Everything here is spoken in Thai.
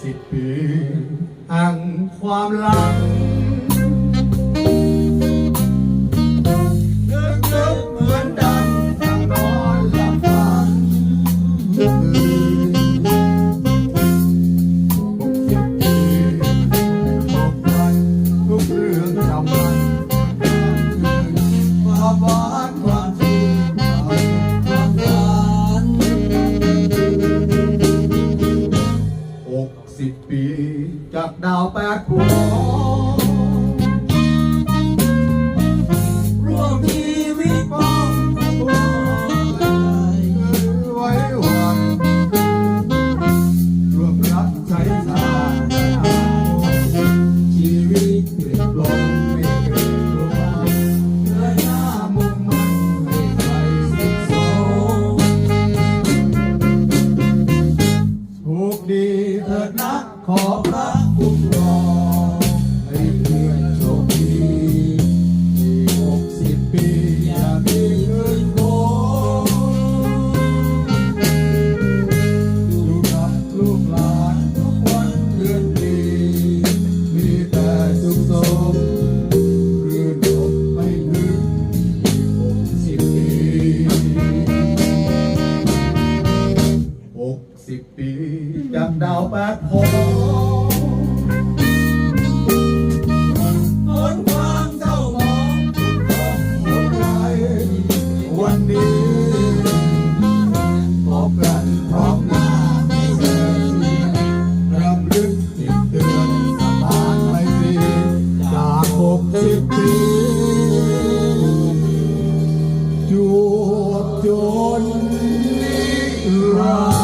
สิบปีแห่งความรัก ดาวแปดผัวร่วมชีวิต นะขอพระคุ้มครอง สิบปีจากดาวแปดโพวันนี้พบกันพร้อมหน้าไม่เจอทีรึกติดเตือนสถานไม่ดีจากหกสิบปีจวบจนนิรันดร์